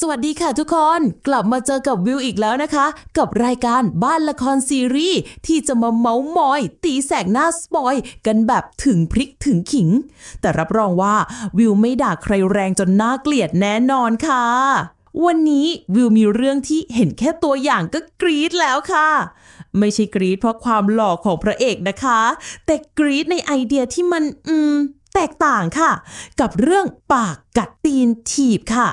สวัสดีค่ะทุกคน กลับมาเจอกับวิวอีกแล้วนะคะ กับรายการบ้านละครซีรีส์ที่จะมาเมาส์มอย ตีแสกหน้าสปอย กันแบบถึงพริกถึงขิง แต่รับรองว่าวิวไม่ด่าใครแรงจนน่าเกลียดแน่นอนค่ะ วันนี้วิวมีเรื่องที่เห็นแค่ตัวอย่างก็กรี๊ดแล้วค่ะ ไม่ใช่กรี๊ดเพราะความหล่อของพระเอกนะคะ แต่กรี๊ดในไอเดียที่มัน อืม แตกต่างค่ะ กับเรื่องปากกัดตีนถีบค่ะ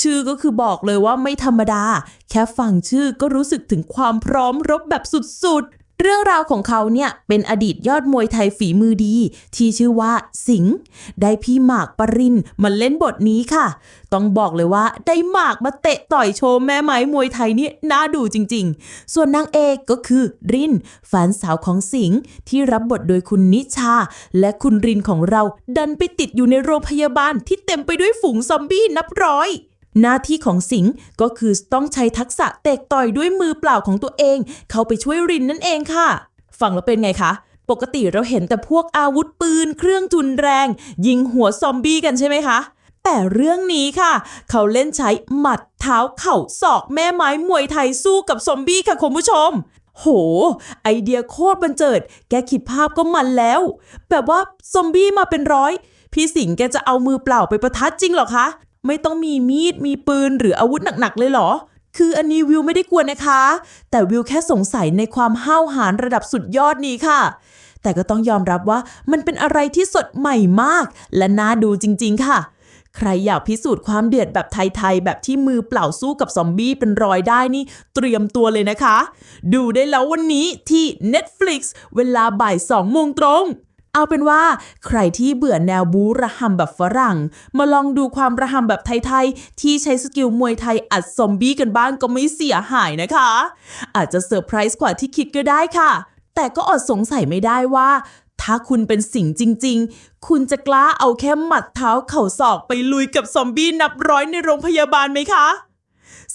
ชื่อก็คือบอกเลยว่าไม่ธรรมดา แค่ฟังชื่อก็รู้สึกถึงความพร้อมรบแบบสุด เรื่องราวของเขาเนี่ยเป็นอดีตยอดมวยไทยฝีมือดี ที่ชื่อว่าสิงห์ได้พี่หมากปรินมาเล่นบทนี้ค่ะ ต้องบอกเลยว่าได้หมากมาเตะต่อยโชว์แม่ไม้มวยไทยเนี่ยน่าดูจริงๆ ส่วนนางเอกก็คือรินแฟนสาวของสิงห์ที่รับบทโดยคุณนิชา และคุณรินของเราดันไปติดอยู่ในโรงพยาบาลที่เต็มไปด้วยฝูงซอมบี้นับร้อย หน้าที่ของสิงห์ก็คือต้องใช้ทักษะเตะต่อยด้วยมือเปล่าของตัวเอง เข้าไปช่วยรินนั่นเองค่ะ ฟังแล้วเป็นไงคะ ปกติเราเห็นแต่พวกอาวุธปืน เครื่องทุนแรง ยิงหัวซอมบี้กันใช่ไหมคะแต่เรื่องนี้ค่ะ เขาเล่นใช้หมัดเท้าเข่าศอกแม่ไม้มวยไทยสู้กับซอมบี้ค่ะคุณผู้ชม โห ไอเดียโคตรบันเจิด แกคิดภาพก็มันแล้ว แบบว่าซอมบี้มาเป็นร้อย พี่สิงห์แกจะเอามือเปล่าไปประทัดจริงหรอคะ ไม่ต้องมีมีดมีปืนหรืออาวุธหนักๆเลยเหรอ คืออันนี้วิวไม่ได้กลัวนะคะ แต่วิวแค่สงสัยในความห้าวหาญระดับสุดยอดนี้ค่ะ แต่ก็ต้องยอมรับว่ามันเป็นอะไรที่สดใหม่มาก และน่าดูจริง ๆ ค่ะ ใครอยากพิสูจน์ความเดือดแบบไทย ๆ แบบที่มือเปล่าสู้กับซอมบี้เป็นรอยได้นี่เตรียมตัวเลยนะคะ ดูได้แล้ววันนี้ที่ Netflix เวลาบ่าย2โมงตรง เอาเป็นว่าใครที่เบื่อแนวบูระหำแบบฝรั่ง มาลองดูความระหำแบบไทยๆ ที่ใช้สกิลมวยไทยอัดซอมบี้กันบ้างก็ไม่เสียหายนะคะ อาจจะเซอร์ไพรส์กว่าที่คิดก็ได้ค่ะ แต่ก็อดสงสัยไม่ได้ว่า ถ้าคุณเป็นสิงจริง ๆ คุณจะกล้าเอาแค่หมัดเท้าเข่าศอกไปลุยกับซอมบี้นับร้อยในโรงพยาบาลไหมคะ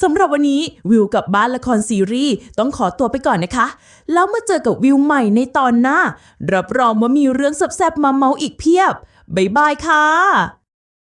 สำหรับวันนี้วิวกับบ้านละครซีรีส์ต้องขอตัวไปก่อนนะคะ แล้วมาเจอกับวิวใหม่ในตอนหน้า รับรองว่ามีเรื่องแซ่บๆมาเมาอีกเพียบ บ๊ายบายค่ะ